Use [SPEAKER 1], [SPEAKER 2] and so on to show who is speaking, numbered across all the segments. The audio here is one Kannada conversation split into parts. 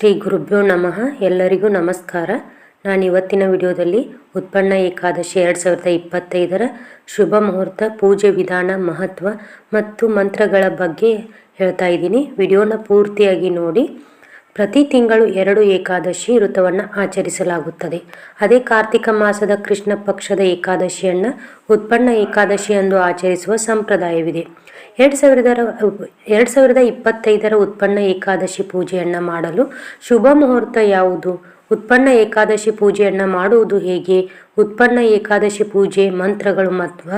[SPEAKER 1] ಶ್ರೀ ಗುರುಭ್ಯೋ ನಮಃ. ಎಲ್ಲರಿಗೂ ನಮಸ್ಕಾರ. ನಾನು ಇವತ್ತಿನ ವಿಡಿಯೋದಲ್ಲಿ ಉತ್ಪನ್ನ ಏಕಾದಶಿ ಎರಡು ಸಾವಿರದ ಇಪ್ಪತ್ತೈದರ ಶುಭ ಮುಹೂರ್ತ, ಪೂಜೆ ವಿಧಾನ, ಮಹತ್ವ ಮತ್ತು ಮಂತ್ರಗಳ ಬಗ್ಗೆ ಹೇಳ್ತಾ ಇದ್ದೀನಿ. ವಿಡಿಯೋನ ಪೂರ್ತಿಯಾಗಿ ನೋಡಿ. ಪ್ರತಿ ತಿಂಗಳು ಎರಡು ಏಕಾದಶಿ ಋತುವನ್ನು ಆಚರಿಸಲಾಗುತ್ತದೆ. ಅದೇ ಕಾರ್ತಿಕ ಮಾಸದ ಕೃಷ್ಣ ಪಕ್ಷದ ಏಕಾದಶಿಯನ್ನು ಉತ್ಪನ್ನ ಏಕಾದಶಿ ಎಂದು ಆಚರಿಸುವ ಸಂಪ್ರದಾಯವಿದೆ. ಎರಡು ಸಾವಿರದ ಎರಡು ಸಾವಿರದ ಇಪ್ಪತ್ತೈದರ ಉತ್ಪನ್ನ ಏಕಾದಶಿ ಪೂಜೆಯನ್ನು ಮಾಡಲು ಶುಭ ಮುಹೂರ್ತ ಯಾವುದು? ಉತ್ಪನ್ನ ಏಕಾದಶಿ ಪೂಜೆಯನ್ನು ಮಾಡುವುದು ಹೇಗೆ? ಉತ್ಪನ್ನ ಏಕಾದಶಿ ಪೂಜೆ ಮಂತ್ರಗಳು ಮಹತ್ವ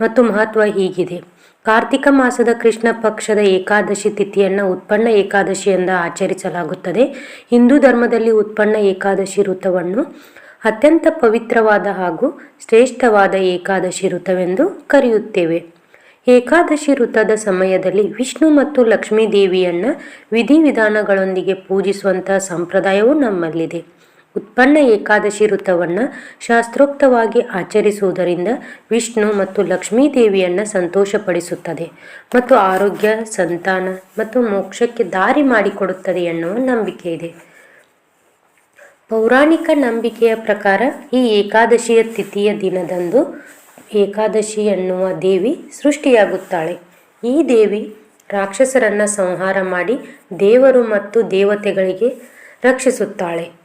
[SPEAKER 1] ಮತ್ತು ಮಹತ್ವ ಹೀಗಿದೆ. ಕಾರ್ತಿಕ ಮಾಸದ ಕೃಷ್ಣ ಪಕ್ಷದ ಏಕಾದಶಿ ತಿಥಿಯನ್ನು ಉತ್ಪನ್ನ ಏಕಾದಶಿ ಎಂದು ಆಚರಿಸಲಾಗುತ್ತದೆ. ಹಿಂದೂ ಧರ್ಮದಲ್ಲಿ ಉತ್ಪನ್ನ ಏಕಾದಶಿ ಋತವನ್ನು ಅತ್ಯಂತ ಪವಿತ್ರವಾದ ಹಾಗೂ ಶ್ರೇಷ್ಠವಾದ ಏಕಾದಶಿ ಋತವೆಂದು ಕರೆಯುತ್ತೇವೆ. ಏಕಾದಶಿ ಋತದ ಸಮಯದಲ್ಲಿ ವಿಷ್ಣು ಮತ್ತು ಲಕ್ಷ್ಮೀ ದೇವಿಯನ್ನು ವಿಧಿವಿಧಾನಗಳೊಂದಿಗೆ ಪೂಜಿಸುವಂತಹ ಸಂಪ್ರದಾಯವೂ ನಮ್ಮಲ್ಲಿದೆ. ಉತ್ಪನ್ನ ಏಕಾದಶಿ ಋತವನ್ನು ಶಾಸ್ತ್ರೋಕ್ತವಾಗಿ ಆಚರಿಸುವುದರಿಂದ ವಿಷ್ಣು ಮತ್ತು ಲಕ್ಷ್ಮೀ ದೇವಿಯನ್ನು ಸಂತೋಷಪಡಿಸುತ್ತದೆ ಮತ್ತು ಆರೋಗ್ಯ, ಸಂತಾನ ಮತ್ತು ಮೋಕ್ಷಕ್ಕೆ ದಾರಿ ಮಾಡಿಕೊಡುತ್ತದೆ ಎನ್ನುವ ನಂಬಿಕೆ ಇದೆ. ಪೌರಾಣಿಕ ನಂಬಿಕೆಯ ಪ್ರಕಾರ ಈ ಏಕಾದಶಿಯ ತಿಥಿಯ ದಿನದಂದು ಏಕಾದಶಿ ಎನ್ನುವ ದೇವಿ ಸೃಷ್ಟಿಯಾಗುತ್ತಾಳೆ. ಈ ದೇವಿ ರಾಕ್ಷಸರನ್ನು ಸಂಹಾರ ಮಾಡಿ ದೇವರು ಮತ್ತು ದೇವತೆಗಳಿಗೆ ರಕ್ಷಿಸುತ್ತಾಳೆ.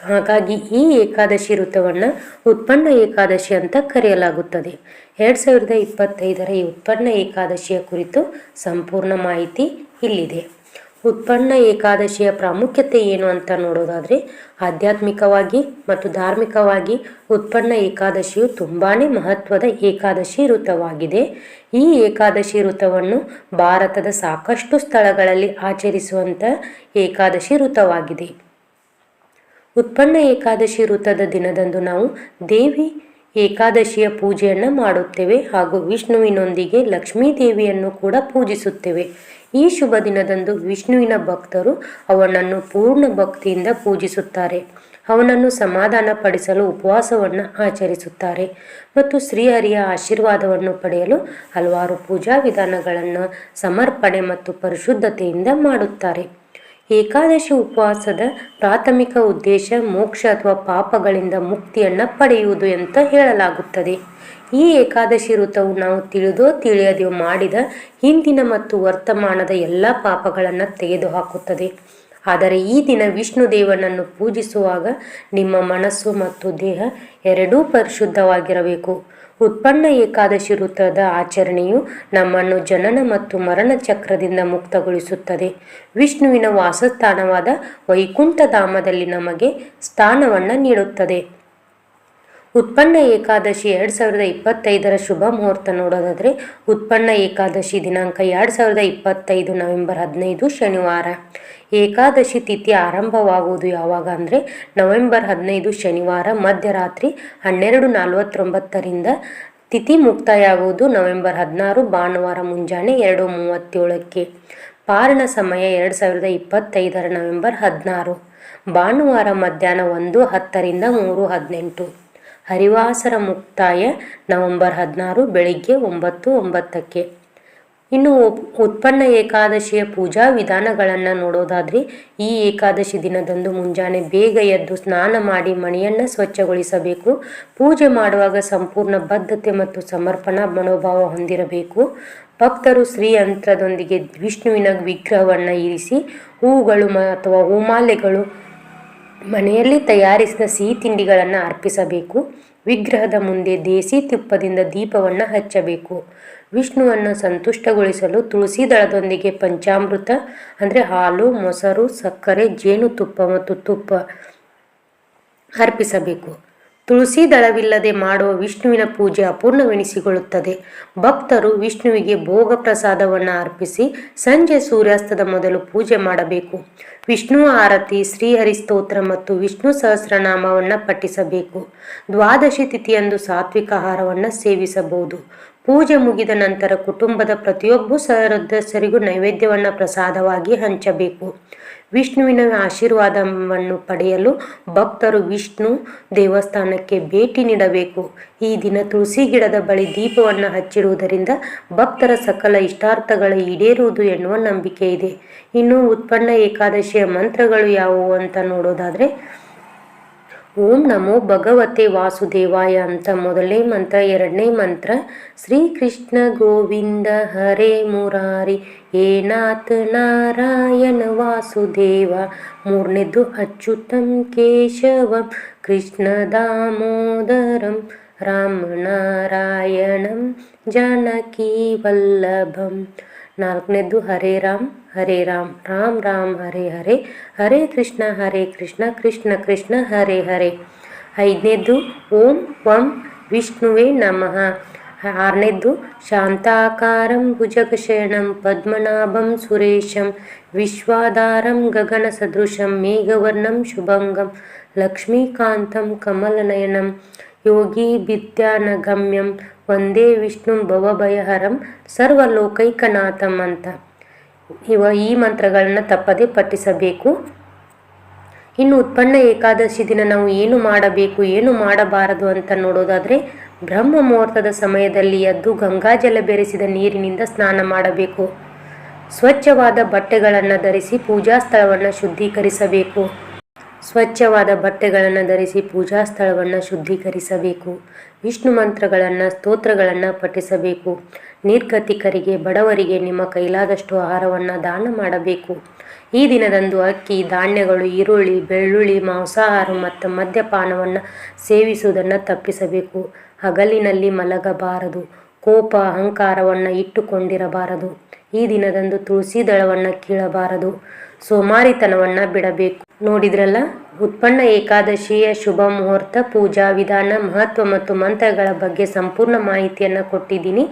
[SPEAKER 1] ಹಾಗಾಗಿ ಈ ಏಕಾದಶಿ ಋತುವನ್ನು ಉತ್ಪನ್ನ ಏಕಾದಶಿ ಅಂತ ಕರೆಯಲಾಗುತ್ತದೆ. ಎರಡು ಸಾವಿರದ ಇಪ್ಪತ್ತೈದರ ಈ ಉತ್ಪನ್ನ ಏಕಾದಶಿಯ ಕುರಿತು ಸಂಪೂರ್ಣ ಮಾಹಿತಿ ಇಲ್ಲಿದೆ. ಉತ್ಪನ್ನ ಏಕಾದಶಿಯ ಪ್ರಾಮುಖ್ಯತೆ ಏನು ಅಂತ ನೋಡೋದಾದರೆ, ಆಧ್ಯಾತ್ಮಿಕವಾಗಿ ಮತ್ತು ಧಾರ್ಮಿಕವಾಗಿ ಉತ್ಪನ್ನ ಏಕಾದಶಿಯು ತುಂಬಾ ಮಹತ್ವದ ಏಕಾದಶಿ ಋತುವಾಗಿದೆ. ಈ ಏಕಾದಶಿ ಋತುವನ್ನು ಭಾರತದ ಸಾಕಷ್ಟು ಸ್ಥಳಗಳಲ್ಲಿ ಆಚರಿಸುವಂಥ ಏಕಾದಶಿ ಋತುವಾಗಿದೆ. ಉತ್ಪನ್ನ ಏಕಾದಶಿ ವೃತ್ತದ ದಿನದಂದು ನಾವು ದೇವಿ ಏಕಾದಶಿಯ ಪೂಜೆಯನ್ನು ಮಾಡುತ್ತೇವೆ ಹಾಗೂ ವಿಷ್ಣುವಿನೊಂದಿಗೆ ಲಕ್ಷ್ಮೀ ದೇವಿಯನ್ನು ಕೂಡ ಪೂಜಿಸುತ್ತೇವೆ. ಈ ಶುಭ ದಿನದಂದು ವಿಷ್ಣುವಿನ ಭಕ್ತರು ಅವನನ್ನು ಪೂರ್ಣ ಭಕ್ತಿಯಿಂದ ಪೂಜಿಸುತ್ತಾರೆ. ಅವನನ್ನು ಸಮಾಧಾನ ಪಡಿಸಲು ಉಪವಾಸವನ್ನು ಆಚರಿಸುತ್ತಾರೆ ಮತ್ತು ಶ್ರೀಹರಿಯ ಆಶೀರ್ವಾದವನ್ನು ಪಡೆಯಲು ಹಲವಾರು ಪೂಜಾ ವಿಧಾನಗಳನ್ನು ಸಮರ್ಪಣೆ ಮತ್ತು ಪರಿಶುದ್ಧತೆಯಿಂದ ಮಾಡುತ್ತಾರೆ. ಏಕಾದಶಿ ಉಪವಾಸದ ಪ್ರಾಥಮಿಕ ಉದ್ದೇಶ ಮೋಕ್ಷ ಅಥವಾ ಪಾಪಗಳಿಂದ ಮುಕ್ತಿಯನ್ನು ಪಡೆಯುವುದು ಅಂತ ಹೇಳಲಾಗುತ್ತದೆ. ಈ ಏಕಾದಶಿ ವೃತವು ನಾವು ತಿಳಿದೋ ತಿಳಿಯದೋ ಮಾಡಿದ ಹಿಂದಿನ ಮತ್ತು ವರ್ತಮಾನದ ಎಲ್ಲ ಪಾಪಗಳನ್ನು ತೆಗೆದುಹಾಕುತ್ತದೆ. ಆದರೆ ಈ ದಿನ ವಿಷ್ಣು ದೇವನನ್ನು ಪೂಜಿಸುವಾಗ ನಿಮ್ಮ ಮನಸ್ಸು ಮತ್ತು ದೇಹ ಎರಡೂ ಪರಿಶುದ್ಧವಾಗಿರಬೇಕು. ಉತ್ಪನ್ನ ಏಕಾದಶಿ ವೃತ್ತದ ಆಚರಣೆಯು ನಮ್ಮನ್ನು ಜನನ ಮತ್ತು ಮರಣ ಚಕ್ರದಿಂದ ಮುಕ್ತಗೊಳಿಸುತ್ತದೆ. ವಿಷ್ಣುವಿನ ವಾಸಸ್ಥಾನವಾದ ವೈಕುಂಠಧಾಮದಲ್ಲಿ ನಮಗೆ ಸ್ಥಾನವನ್ನು ನೀಡುತ್ತದೆ. ಉತ್ಪನ್ನ ಏಕಾದಶಿ ಎರಡು ಸಾವಿರದ ಇಪ್ಪತ್ತೈದರ ಶುಭ ಮುಹೂರ್ತ ನೋಡೋದಾದರೆ ಉತ್ಪನ್ನ ಏಕಾದಶಿ ದಿನಾಂಕ ಎರಡು ಸಾವಿರದ ಇಪ್ಪತ್ತೈದು ನವೆಂಬರ್ ಹದಿನೈದು ಶನಿವಾರ. ಏಕಾದಶಿ ತಿಥಿ ಆರಂಭವಾಗುವುದು ಯಾವಾಗ ಅಂದರೆ ನವೆಂಬರ್ ಹದಿನೈದು ಶನಿವಾರ ಮಧ್ಯರಾತ್ರಿ ಹನ್ನೆರಡು ನಲವತ್ತೊಂಬತ್ತರಿಂದ. ತಿಥಿ ಮುಕ್ತಾಯವಾಗುವುದು ನವೆಂಬರ್ ಹದಿನಾರು, ಭಾನುವಾರ ಮುಂಜಾನೆ ಎರಡು ಮೂವತ್ತೇಳಕ್ಕೆ. ಪಾರಣ ಸಮಯ ಎರಡು ಸಾವಿರದ ಇಪ್ಪತ್ತೈದರ ನವೆಂಬರ್ ಹದಿನಾರು, ಭಾನುವಾರ ಮಧ್ಯಾಹ್ನ ಒಂದು ಹತ್ತರಿಂದ ಮೂರು ಹದಿನೆಂಟು. ಹರಿವಾಸರ ಮುಕ್ತಾಯ ನವೆಂಬರ್ ಹದಿನಾರು ಬೆಳಿಗ್ಗೆ ಒಂಬತ್ತು ಒಂಬತ್ತಕ್ಕೆ. ಇನ್ನು ಉತ್ಪನ್ನ ಏಕಾದಶಿಯ ಪೂಜಾ ವಿಧಾನಗಳನ್ನು ನೋಡೋದಾದರೆ, ಈ ಏಕಾದಶಿ ದಿನದಂದು ಮುಂಜಾನೆ ಬೇಗ ಎದ್ದು ಸ್ನಾನ ಮಾಡಿ ಮಣಿಯನ್ನು ಸ್ವಚ್ಛಗೊಳಿಸಬೇಕು. ಪೂಜೆ ಮಾಡುವಾಗ ಸಂಪೂರ್ಣ ಬದ್ಧತೆ ಮತ್ತು ಸಮರ್ಪಣಾ ಮನೋಭಾವ ಹೊಂದಿರಬೇಕು. ಭಕ್ತರು ಶ್ರೀಯಂತ್ರದೊಂದಿಗೆ ವಿಷ್ಣುವಿನ ವಿಗ್ರಹವನ್ನು ಇರಿಸಿ, ಹೂಗಳು ಅಥವಾ ಹೂಮಾಲೆಗಳು ಮನೆಯಲ್ಲಿ ತಯಾರಿಸಿದ ಸಿಹಿ ತಿಂಡಿಗಳನ್ನು ಅರ್ಪಿಸಬೇಕು. ವಿಗ್ರಹದ ಮುಂದೆ ದೇಸಿ ತುಪ್ಪದಿಂದ ದೀಪವನ್ನು ಹಚ್ಚಬೇಕು. ವಿಷ್ಣುವನ್ನು ಸಂತುಷ್ಟಗೊಳಿಸಲು ತುಳಸಿ ದಳದೊಂದಿಗೆ ಪಂಚಾಮೃತ, ಅಂದರೆ ಹಾಲು, ಮೊಸರು, ಸಕ್ಕರೆ ಜೇನುತುಪ್ಪ ಮತ್ತು ತುಪ್ಪ ಅರ್ಪಿಸಬೇಕು. ತುಳಸಿ ದಳವಿಲ್ಲದೆ ಮಾಡುವ ವಿಷ್ಣುವಿನ ಪೂಜೆ ಅಪೂರ್ಣವೆನಿಸಿಕೊಳ್ಳುತ್ತದೆ. ಭಕ್ತರು ವಿಷ್ಣುವಿಗೆ ಭೋಗ ಪ್ರಸಾದವನ್ನು ಅರ್ಪಿಸಿ ಸಂಜೆ ಸೂರ್ಯಾಸ್ತದ ಮೊದಲು ಪೂಜೆ ಮಾಡಬೇಕು. ವಿಷ್ಣು ಆರತಿ ಶ್ರೀಹರಿ ಸ್ತೋತ್ರ ಮತ್ತು ವಿಷ್ಣು ಸಹಸ್ರನಾಮವನ್ನು ಪಠಿಸಬೇಕು. ದ್ವಾದಶಿ ತಿಥಿಯಂದು ಸಾತ್ವಿಕ ಆಹಾರವನ್ನು ಸೇವಿಸಬಹುದು. ಪೂಜೆ ಮುಗಿದ ನಂತರ ಕುಟುಂಬದ ಪ್ರತಿಯೊಬ್ಬ ಸದಸ್ಯರಿಗೂ ನೈವೇದ್ಯವನ್ನು ಪ್ರಸಾದವಾಗಿ ಹಂಚಬೇಕು. ವಿಷ್ಣುವಿನ ಆಶೀರ್ವಾದವನ್ನು ಪಡೆಯಲು ಭಕ್ತರು ವಿಷ್ಣು ದೇವಸ್ಥಾನಕ್ಕೆ ಭೇಟಿ ನೀಡಬೇಕು. ಈ ದಿನ ತುಳಸಿ ಗಿಡದ ಬಳಿ ದೀಪವನ್ನು ಹಚ್ಚಿರುವುದರಿಂದ ಭಕ್ತರ ಸಕಲ ಇಷ್ಟಾರ್ಥಗಳ ಈಡೇರುವುದು ಎನ್ನುವ ನಂಬಿಕೆ ಇದೆ. ಇನ್ನು ಉತ್ಪನ್ನ ಏಕಾದಶಿಯ ಮಂತ್ರಗಳು ಯಾವುವು ಅಂತ ನೋಡೋದಾದರೆ ಓಂ ನಮೋ ಭಗವತೆ ವಾಸುದೇವಾಯ ಅಂತ ಮೊದಲನೇ ಮಂತ್ರ ಎರಡನೇ ಮಂತ್ರ ಶ್ರೀಕೃಷ್ಣ ಗೋವಿಂದ ಹರೇ ಮುರಾರಿ ಏನಾಥ್ ನಾರಾಯಣ ವಾಸುದೇವ ಮೂರನೇದು ಅಚ್ಯುತಂ ಕೇಶವಂ ಕೃಷ್ಣ ದಾಮೋದರಂ ರಾಮನಾರಾಯಣಂ ಜಾನಕಿ ವಲ್ಲಭಂ ನಾಲ್ಕನೇದು ಹರೇ ರಾಮ್ ಹರೇ ರಾಮ್ ರಾಮ್ ರಾಮ್, ಹರೇ ಹರೇ ಹರೇ ಕೃಷ್ಣ ಹರೇ ಕೃಷ್ಣ ಕೃಷ್ಣ ಕೃಷ್ಣ, ಹರೇ ಹರೇ. ಐದನೇದ್ದು ಓಂ ವಂ ವಿಷ್ಣುವೇ ನಮಃ. ಆರನೇದ್ದು ಶಾಂತಾಕಾರಂ ಭುಜಗಶಯಣಂ ಪದ್ಮನಾಭಂ ಸುರೇಶಂ ವಿಶ್ವಾಧಾರಂ ಗಗನ ಸದೃಶಂ ಮೇಘವರ್ಣಂ ಶುಭಂಗಂ ಲಕ್ಷ್ಮೀಕಾಂತಂ ಕಮಲನಯನಂ ಯೋಗಿ ವಿದ್ಯಾನಗಮ್ಯಂ ಒಂದೇ ವಿಷ್ಣು ಭವಭಯಹರಂ ಸರ್ವಲೋಕೈಕನಾಥಂ ಅಂತ. ಇವ ಈ ಮಂತ್ರಗಳನ್ನ ತಪ್ಪದೆ ಪಠಿಸಬೇಕು. ಇನ್ನು ಉತ್ಪನ್ನ ಏಕಾದಶಿ ದಿನ ನಾವು ಏನು ಮಾಡಬೇಕು, ಏನು ಮಾಡಬಾರದು ಅಂತ ನೋಡೋದಾದರೆ, ಬ್ರಹ್ಮ ಮುಹೂರ್ತದ ಸಮಯದಲ್ಲಿ ಎದ್ದು ಗಂಗಾಜಲ ಬೆರೆಸಿದ ನೀರಿನಿಂದ ಸ್ನಾನ ಮಾಡಬೇಕು. ಸ್ವಚ್ಛವಾದ ಬಟ್ಟೆಗಳನ್ನು ಧರಿಸಿ ಪೂಜಾ ಸ್ಥಳವನ್ನು ಶುದ್ಧೀಕರಿಸಬೇಕು. ಸ್ವಚ್ಛವಾದ ಬಟ್ಟೆಗಳನ್ನು ಧರಿಸಿ ಪೂಜಾ ಸ್ಥಳವನ್ನು ಶುದ್ಧೀಕರಿಸಬೇಕು. ವಿಷ್ಣು ಮಂತ್ರಗಳನ್ನು, ಸ್ತೋತ್ರಗಳನ್ನು ಪಠಿಸಬೇಕು. ನಿರ್ಗತಿಕರಿಗೆ, ಬಡವರಿಗೆ ನಿಮ್ಮ ಕೈಲಾದಷ್ಟು ಆಹಾರವನ್ನು ದಾನ ಮಾಡಬೇಕು. ಈ ದಿನದಂದು ಅಕ್ಕಿ, ಧಾನ್ಯಗಳು, ಈರುಳ್ಳಿ, ಬೆಳ್ಳುಳ್ಳಿ, ಮಾಂಸಾಹಾರ ಮತ್ತು ಮದ್ಯಪಾನವನ್ನು ಸೇವಿಸುವುದನ್ನು ತಪ್ಪಿಸಬೇಕು. ಹಗಲಿನಲ್ಲಿ ಮಲಗಬಾರದು. ಕೋಪ, ಅಹಂಕಾರವನ್ನು ಇಟ್ಟುಕೊಂಡಿರಬಾರದು. ಈ ದಿನದಂದು ತುಳಸಿ ದಳವನ್ನು ಕೀಳಬಾರದು. ಸೋಮಾರಿತನವನ್ನು ಬಿಡಬೇಕು. ನೋಡಿದ್ರಲ್ಲ? ಉತ್ಪನ್ನ ಏಕಾದಶಿಯ ಶುಭ ಮುಹೂರ್ತ, ಪೂಜಾ ವಿಧಾನ, ಮಹತ್ವ ಮತ್ತು ಮಂತ್ರಗಳ ಬಗ್ಗೆ ಸಂಪೂರ್ಣ ಮಾಹಿತಿಯನ್ನು ಕೊಟ್ಟಿದ್ದೀನಿ.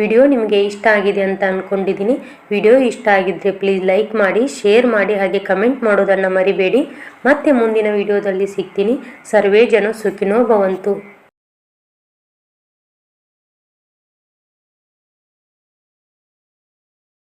[SPEAKER 1] ವಿಡಿಯೋ ನಿಮಗೆ ಇಷ್ಟ ಆಗಿದೆ ಅಂತ ಅಂದ್ಕೊಂಡಿದ್ದೀನಿ ವಿಡಿಯೋ ಇಷ್ಟ ಆಗಿದ್ದರೆ ಪ್ಲೀಸ್ ಲೈಕ್ ಮಾಡಿ ಶೇರ್ ಮಾಡಿ, ಹಾಗೆ ಕಮೆಂಟ್ ಮಾಡೋದನ್ನು ಮರಿಬೇಡಿ. ಮತ್ತೆ ಮುಂದಿನ ವಿಡಿಯೋದಲ್ಲಿ ಸಿಗ್ತೀನಿ. ಸರ್ವೇ ಜನ ಸುಖಿನೋ ಭವಂತು.